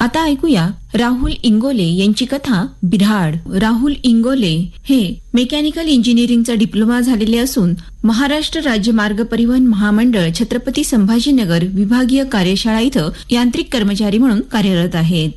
आता ऐकूया राहुल इंगोले यांची कथा बिऱ्हाड राहुल इंगोले हे मेकॅनिकल इंजिनिअरिंगचा डिप्लोमा झालेले असून महाराष्ट्र राज्य मार्ग परिवहन महामंडळ छत्रपती संभाजीनगर विभागीय कार्यशाळा इथं यांत्रिक कर्मचारी म्हणून कार्यरत आहेत.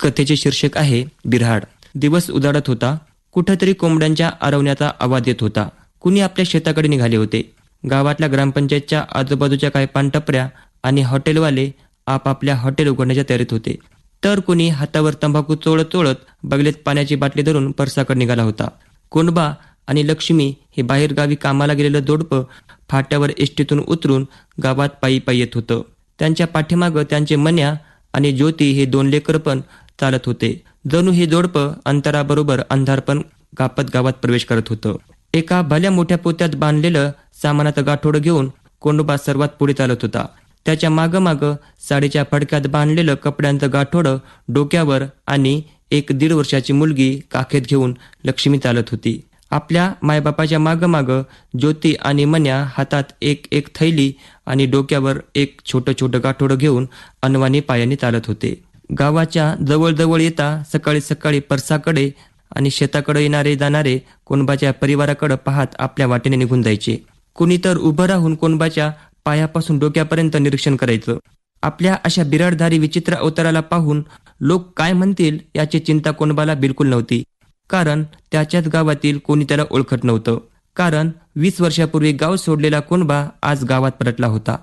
कथेचे शीर्षक आहे बिऱ्हाड दिवस उजाडत होता. कुठेतरी कोंबड्यांच्या आरवण्याचा आवाज येत होता. कुणी आपल्या शेताकडे निघाले होते. गावातल्या ग्रामपंचायतच्या आजूबाजूच्या काही पानटपऱ्या आणि हॉटेलवाले आपापल्या हॉटेल उघडण्याच्या तयारीत होते. तर कुणी हातावर तंबाखू चोळत चोळत बगलेत पाण्याची बाटली धरून परसाकडे निघाला होता. कोंडबा आणि लक्ष्मी हे बाहेर गावी कामाला गेलेलं जोडपं फाट्यावर एसटीतून उतरून गावात पायी पायी येत होतं. त्यांच्या पाठीमागं त्यांचे मन्या आणि ज्योती हे दोन लेकर पण चालत होते. जणू हे जोडपं अंतराबरोबर अंधारपण कापत गावात प्रवेश करत होतं. एका भल्या मोठ्या पोत्यात बांधलेलं सामानाचं गाठोडं घेऊन कोंडोबा सर्वात पुढे चालत होता. त्याच्या मागं साडीच्या फडक्यात बांधलेलं कपड्यांचं गाठोडं डोक्यावर आणि एक दीड वर्षाची मुलगी काखेत घेऊन लक्ष्मी चालत होती. आपल्या मायबापाच्या मागं ज्योती आणि मन्या हातात एक एक थैली आणि डोक्यावर एक छोटं छोटं गाठोडं घेऊन अनवानी पायाने चालत होते. गावाच्या जवळजवळ येता सकाळी सकाळी परसाकडे आणि शेताकडे येणारे जाणारे कोणबाच्या परिवाराकडे पाहत आपल्या वाटेने निघून जायचे. कुणी तर उभं राहून कोणबाच्या पायापासून डोक्यापर्यंत निरीक्षण करायचं. आपल्या अशा बिराडधारी विचित्र अवताराला पाहून लोक काय म्हणतील याची चिंता कोणबाला बिलकुल नव्हती. कारण त्याच्याच गावातील कोणी त्याला ओळखत नव्हतं. कारण वीस वर्षापूर्वी गाव सोडलेला कोणबा आज गावात परतला होता.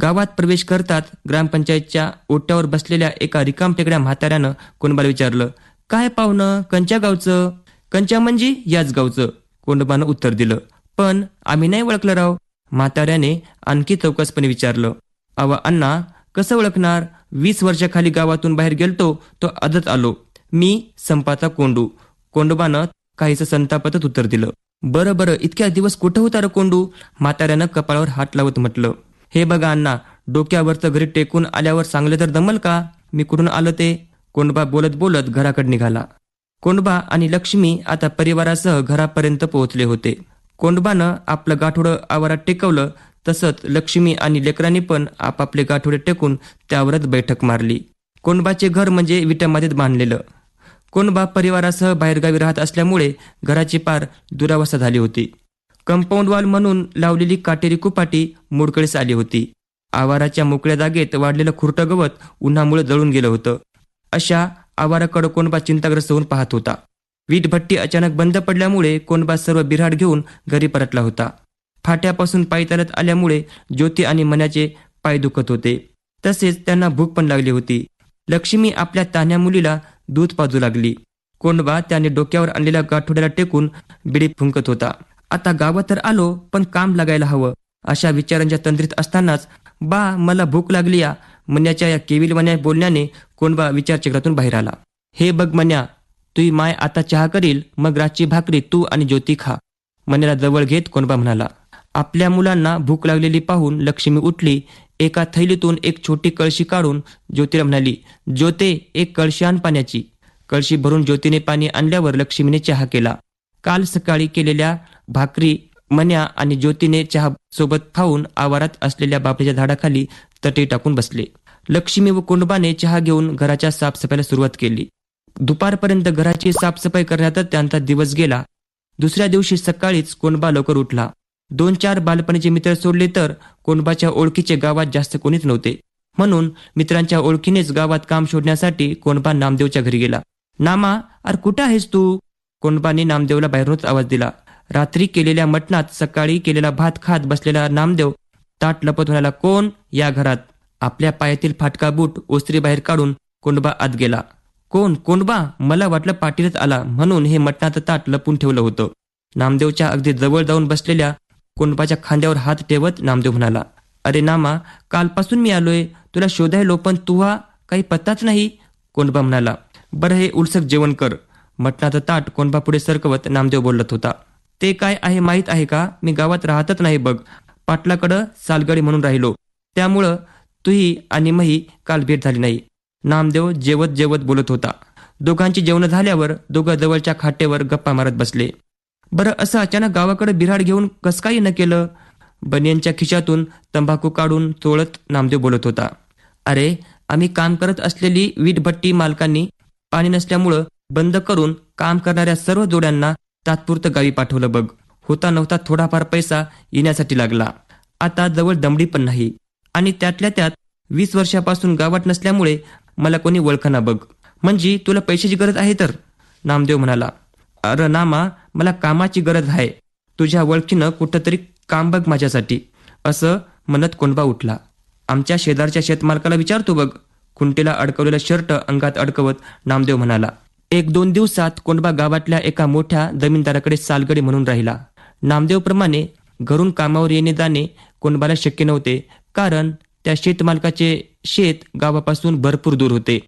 गावात प्रवेश करतात ग्रामपंचायतच्या ओट्यावर बसलेल्या एका रिकाम टेकड्या म्हाताऱ्यानं कोणबाला विचारलं काय पाहुणं? कंच्या गावचं? कंच्या म्हणजे याच गावचं. कोंडबानं उत्तर दिलं. पण आम्ही नाही ओळखलं राव. म्हाताऱ्याने आणखी चौकसपणे विचारलं. अवा अण्णा कसं ओळखणार? वीस वर्षाखाली गावातून बाहेर गेलतो तो आदत आलो. मी संपाचा कोंडू. कोंडोबानं काहीच संतापतच उत्तर दिलं. बरं बरं इतक्या दिवस कुठं होता र कोंडू? म्हाताऱ्यानं कपाळावर हात लावत म्हटलं. हे बघा अण्णा डोक्यावरचं घरी टेकून आल्यावर सांगलं तर दमल का? मी कुठून आलं ते? कोंडबा बोलत बोलत घराकडे निघाला. कोंडबा आणि लक्ष्मी आता परिवारासह घरापर्यंत पोहोचले होते. कोंडबानं आपलं गाठोडं आवारात टेकवलं तसंच लक्ष्मी आणि लेकरांनी पण आपापले गाठोडे टेकून त्यावरच बैठक मारली. कोंडबाचे घर म्हणजे विटामातीत बांधलेलं. कोंडबा परिवारासह बाहेरगावी राहत असल्यामुळे घराची पार दुरावस्था झाली होती. कंपाऊंड वॉल म्हणून लावलेली काटेरी कुपाटी मोडकळीस आली होती. आवाराच्या मोकळ्या जागेत वाढलेलं खुरटं गवत उन्हामुळे जळून गेलं होतं. अशा आवाराकडं कोणबा चिंताग्रस्त होऊन पाहत होता. वीट भट्टी अचानक बंद पडल्यामुळे कोणबा सर्व बिराड घेऊन घरी परतला होता. फाट्यापासून पायी चालत आल्यामुळे ज्योती आणि मनाचे पाय दुखत होते. तसेच त्यांना भूक पण लागली होती. लक्ष्मी आपल्या तान्या मुलीला दूध पाजू लागली. कोंडबा त्याने डोक्यावर आणलेल्या गाठोड्याला टेकून बिडी फुंकत होता. आता गावात तर आलो पण काम लागायला हवं अशा विचारांच्या तंद्रीत असतानाच बा मला भूक लागली या मन्याच्या या केविलवाण्या बोलण्याने कोणबा विचारचक्रातून बाहेर आला. हे बघ मन्या तुही माय आता चहा करील मग रातची भाकरी तू आणि ज्योती खा. मन्याला जवळ घेत कोणबा म्हणाला आपल्या मुलांना भूक लागलेली पाहून लक्ष्मी उठली एका थैलीतून एक छोटी कळशी काढून ज्योतीला म्हणाली ज्योते एक कळशी आण पाण्याची. कळशी भरून ज्योतीने पाणी आणल्यावर लक्ष्मीने चहा केला. काल सकाळी केलेल्या भाकरी मन्या आणि ज्योतीने चहा सोबत खाऊन आवारात असलेल्या बापडीच्या झाडाखाली तटे टाकून बसले. लक्ष्मी व कोंडबाने चहा घेऊन घराच्या साफसफाईला सुरुवात केली. दुपारपर्यंत घराची साफसफाई करण्यातच त्यांचा दिवस गेला. दुसऱ्या दिवशी सकाळीच कोंडबा लवकर उठला. दोन चार बालपणीचे मित्र सोडले तर कोंडबाच्या ओळखीचे गावात जास्त कोणीच नव्हते. म्हणून मित्रांच्या ओळखीनेच गावात काम शोधण्यासाठी कोंडबा नामदेवच्या घरी गेला. नामा अरे कुठं आहेस तू? कोंडबाने नामदेवला बाहेरूनच आवाज दिला. रात्री केलेल्या मटणात सकाळी केलेला भात खात बसलेला नामदेव ताट लपत होण्याला कोण या घरात? आपल्या पायातील फाटका बूट ओसरी बाहेर काढून कोंडबा आत गेला. कोण? कोंडबा? मला वाटलं पाटीलच आला म्हणून हे मटणाचं ताट लपून ठेवलं होतं. नामदेवच्या अगदी जवळ जाऊन बसलेल्या कोंडबाच्या खांद्यावर हात ठेवत नामदेव म्हणाला अरे नामा कालपासून मी आलोय. तुला शोधायलो पण तुहा काही पत्ताच नाही. कोंडबा म्हणाला बरं हे उलसक जेवण कर. मटणाचं ताट कोंडबा पुढे सरकवत नामदेव बोलत होता. ते काय आहे माहीत आहे का? मी गावात राहतच नाही बघ. पाटलाकडं सालगडी म्हणून राहिलो. त्यामुळं तुही आणि मही काल भेट झाली नाही. नामदेव जेवत जेवत बोलत होता. दोघांची जेवण झाल्यावर दोघं जवळच्या खाटेवर गप्पा मारत बसले. बरं असं अचानक गावाकडे बिराड घेऊन कस काही न केलं? बनियांच्या खिशातून तंबाखू काढून चोळत नामदेव बोलत होता. अरे आम्ही काम करत असलेली वीटभट्टी मालकांनी पाणी नसल्यामुळं बंद करून काम करणाऱ्या सर्व जोड्यांना तात्पुरतं गावी पाठवलं बघ. होता नव्हता थोडाफार पैसा येण्यासाठी लागला. आता जवळ दमडी पण नाही. आणि त्यातल्या त्यात वीस वर्षापासून गावात नसल्यामुळे मला कोणी ओळखना बघ. म्हणजे तुला पैशाची गरज आहे तर? नामदेव म्हणाला. अरे नामा मला कामाची गरज आहे. तुझ्या ओळखीनं कुठंतरी काम बघ माझ्यासाठी. असं म्हणत कोंडबा उठला. आमच्या शेजारच्या शेतमालकाला विचारतो बघ. खुंटीला अडकवलेला शर्ट अंगात अडकवत नामदेव म्हणाला. एक दोन दिवसात कोंडबा गावातल्या एका मोठ्या जमीनदाराकडे सालगडी म्हणून राहिला. नामदेवप्रमाणे घरून कामावर येणे जाणे कोंडबाला शक्य नव्हते कारण त्या शेतमालकाचे शेत गावापासून भरपूर दूर होते.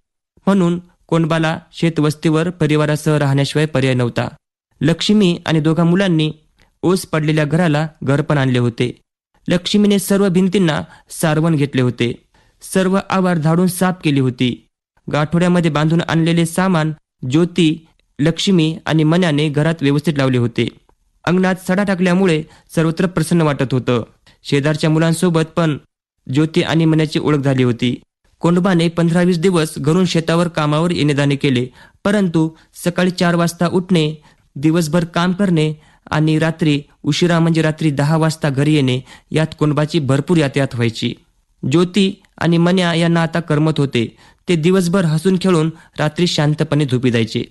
म्हणून कोंडबाला शेतवस्तीवर परिवारासह राहण्याशिवाय पर्याय नव्हता. लक्ष्मी आणि दोघा मुलांनी ओस पडलेल्या घराला घर पण आणले होते. लक्ष्मीने सर्व भिंतींना सारवण घेतले होते. सर्व आवार झाडून साफ केली होती. गाठोड्यामध्ये बांधून आणलेले सामान ज्योती लक्ष्मी आणि मन्याने घरात व्यवस्थित लावले होते. अंगणात सडा टाकल्यामुळे सर्वत्र प्रसन्न वाटत होतं. शेजारच्या मुलांसोबत पण ज्योती आणि मन्याची ओळख झाली होती. कोंडबाने पंधरा वीस दिवस घरून शेतावर कामावर येणे जाणे केले परंतु सकाळी चार वाजता उठणे दिवसभर काम करणे आणि रात्री उशिरा म्हणजे रात्री दहा वाजता घरी येणे यात कोंडबाची भरपूर यातायात व्हायची. ज्योती आणि मन्या यांना आता करमत होते. ते दिवसभर हसून खेळून रात्री शांतपणे झोपी जायचे.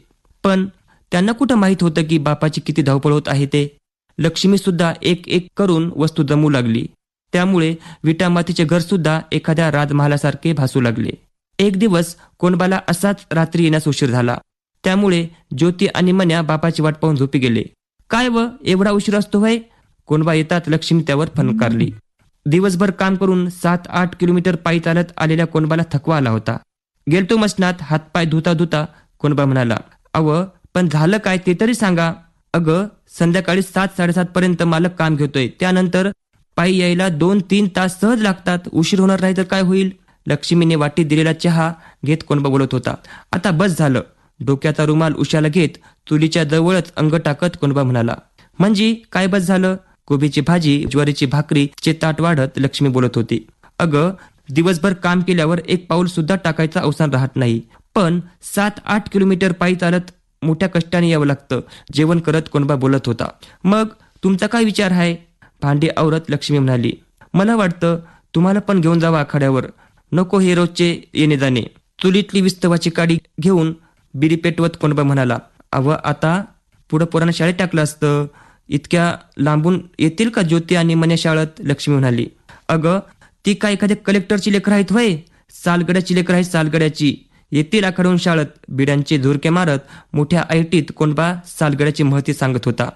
पण त्यांना कुठं माहीत होतं की बापाची किती धावपळ होत आहे ते? लक्ष्मी सुद्धा एक एक करून वस्तू जमू लागली. त्यामुळे विटामातीचे घर सुद्धा एखाद्या राजमहालासारखे भासू लागले. एक दिवस कोणबाला असाच रात्री येण्यास उशीर झाला. त्यामुळे ज्योती आणि मन्या बापाची वाट पाहून झोपी गेले. काय व एवढा उशीर असतो व्हय? कोणबा येतात लक्ष्मी त्यावर फणकारली. दिवसभर काम करून सात आठ किलोमीटर पायी चालत आलेल्या कोणबाला थकवा आला होता. गेलतो मसनात हातपाय धुता धुता कोणबा म्हणाला अव पण झालं काय ते तरी सांगा. अगं संध्याकाळी सात साडेसात पर्यंत मालक काम घेतोय. त्यानंतर पायी यायला दोन तीन तास सहज लागतात. उशीर होणार नाही तर काय होईल? लक्ष्मीने वाटीत दिलेला चहा घेत कोणबा बोलत होता. आता बस झालं. डोक्याचा रुमाल उशाला घेत चुलीच्या जवळच अंग टाकत कोणबा म्हणाला म्हणजे काय बस झालं? कोबीची भाजी ज्वारीची भाकरी चे ताट वाढत लक्ष्मी बोलत होती. अगं दिवसभर काम केल्यावर एक पाऊल सुद्धा टाकायचा अवसान राहत नाही. पण सात आठ किलोमीटर पायी चालत मोठ्या कष्टाने यावं लागतं. जेवण करत कोणबा बोलत होता. मग तुमचा काय विचार आहे भांडी औरत लक्ष्मी म्हणाली. मला वाटतं तुम्हाला पण घेऊन जावा आखाड्यावर. नको हे रोजचे येणे जाणे. चुलीतली विस्तवाची काडी घेऊन बिरी पेटवत कोणबा म्हणाला. अव आता पुढं पोरांना शाळेत टाकलं असतं. इतक्या लांबून येतील का ज्योती आणि मन्या शाळेत? लक्ष्मी म्हणाली. अगं ती काय एखाद्या कलेक्टरची लेकर आहेत व्हय? सालगड्याची लेकर आहेत सालगड्याची. येथील आखडून शाळेत. बिड्यांचे झुरके मारत मोठ्या ऐटीत कोणबा सालगड्याची महती सांगत होता.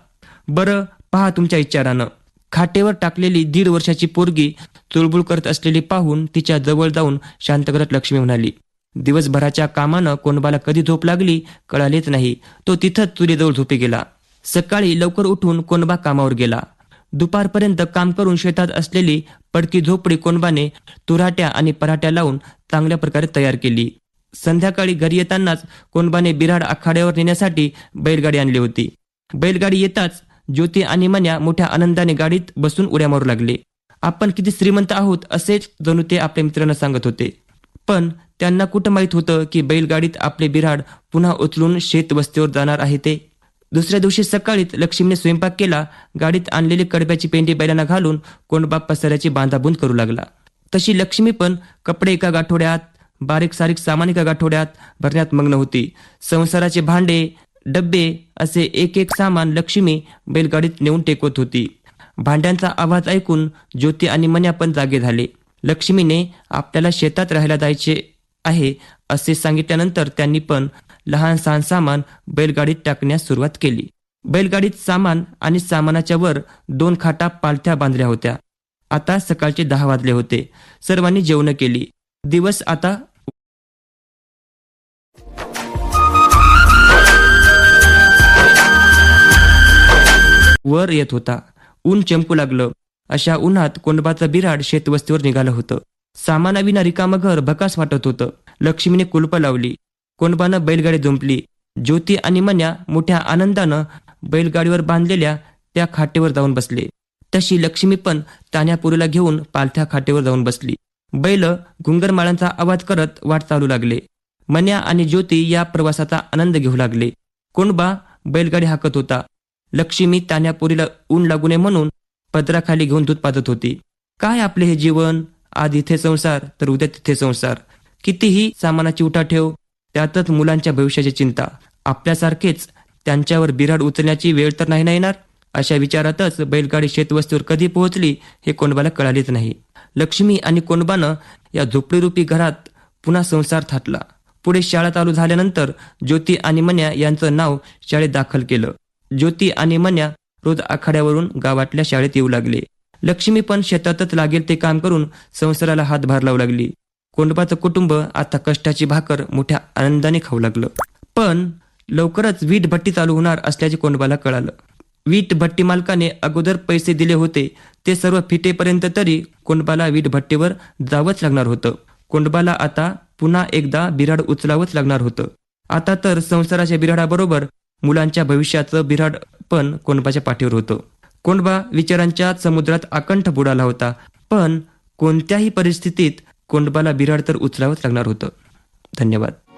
बरं पहा तुमच्या विचारानं खाटेवर टाकलेली दीड वर्षाची पोरगी चुळबुळ करत असलेली पाहून तिच्या जवळ जाऊन शांत करत लक्ष्मी म्हणाली दिवसभराच्या कामानं कोणबाला कधी झोप लागली कळालेच नाही. तो तिथंच तुरीजवळ झोपी गेला. सकाळी लवकर उठून कोणबा कामावर गेला. दुपारपर्यंत काम करून शेतात असलेली पडकी झोपडी कोणबाने तुराट्या आणि पराठ्या लावून चांगल्या प्रकारे तयार केली. संध्याकाळी घरी येतानाच कोणबाने बिराड आखाड्यावर नेण्यासाठी बैलगाडी आणली होती. बैलगाडी येताच ज्योती आणि मन्या मोठ्या आनंदाने गाडीत बसून उड्या मारू लागले. आपण किती श्रीमंत आहोत असेच जणू ते आपल्या मित्रांना सांगत होते. पण त्यांना कुठं माहीत होतं की बैलगाडीत आपले बिराड पुन्हा उचलून शेत वस्तीवर जाणार आहे ते? दुसऱ्या दिवशी सकाळीच लक्ष्मीने स्वयंपाक केला गाडीत आणलेली कडब्याची पेंडी बैलांना घालून कोंडबाप पसऱ्याची बांधाबूंद करू लागला. तशी लक्ष्मी पण कपडे एका गाठोड्यात बारीक सारीक सामान एका गाठोड्यात भरण्यात मग्न होती. संसाराचे भांडे डब्बे असे एक एक सामान लक्ष्मी बैलगाडीत नेऊन टेकवत होती. भांड्यांचा आवाज ऐकून ज्योती आणि मन्या पण जागे झाले. लक्ष्मीने आपल्याला शेतात राहायला जायचे आहे असे सांगितल्यानंतर त्यांनी पण लहान सहान सामान बैलगाडीत टाकण्यास सुरुवात केली. बैलगाडीत सामान आणि सामानाच्या वर दोन खाटा पालथ्या बांधल्या होत्या. आता सकाळचे दहा वाजले होते. सर्वांनी जेवण केली. दिवस आता वर येत होता. ऊन चमकू लागलं. अशा उन्हात कोंडबाचं बिराड शेतवस्तीवर निघालं होतं. सामानाविना रिकामं घर भकास वाटत होतं. लक्ष्मीने कुलप लावली. कोंडबानं बैलगाडी जुंपली. ज्योती आणि मन्या मोठ्या आनंदानं बैलगाडीवर बांधलेल्या त्या खाटेवर जाऊन बसले. तशी लक्ष्मी पण तान्यापुरीला घेऊन पालथ्या खाटेवर जाऊन बसली. बैल घुंगरमाळांचा आवाज करत वाट चालू लागले. मन्या आणि ज्योती या प्रवासाचा आनंद घेऊ लागले. कोंडबा बैलगाडी हाकत होता. लक्ष्मी तान्यापुरीला ऊन लागू नये म्हणून पदराखाली घेऊन दूध पाजत होती. काय आपले हे जीवन? आज इथे संसार तर उद्या तिथे संसार. कितीही सामानाची उठा ठेव त्यातच मुलांच्या भविष्याची चिंता. आपल्यासारखेच त्यांच्यावर बिराड उचलण्याची वेळ तर नाही ना येणार? अशा विचारातच बैलगाडी शेतवस्तीवर कधी पोहोचली हे कोंडबाला कळालेच नाही. लक्ष्मी आणि कोंडबानं या झोपडीरूपी घरात पुन्हा संसार थाटला. पुढे शाळा चालू झाल्यानंतर ज्योती आणि मन्या यांचं नाव शाळेत दाखल केलं. ज्योती आणि मन्या रोज आखाड्यावरून गावातल्या शाळेत येऊ लागले. लक्ष्मी पण शेतातच लागेल ते काम करून संसाराला हातभार लावू लागली. कोंडबाचं कुटुंब आता कष्टाची भाकर मोठ्या आनंदाने खाऊ लागलं. पण लवकरच वीट भट्टी चालू होणार असल्याचे कोंडबाला कळालं. वीट भट्टी मालकाने अगोदर पैसे दिले होते ते सर्व फिटेपर्यंत तरी कोंडबाला वीट भट्टीवर जावंच लागणार होतं. कोंडबाला आता पुन्हा एकदा बिराड उचलावंच लागणार होतं. आता तर संसाराच्या बिराडाबरोबर मुलांच्या भविष्याचं बिराड पण कोंडबाच्या पाठीवर होतं. कोंडबा विचारांच्या समुद्रात आकंठ बुडाला होता. पण कोणत्याही परिस्थितीत कोंडबाला बिराड तर उचलावंच लागणार होतं. धन्यवाद.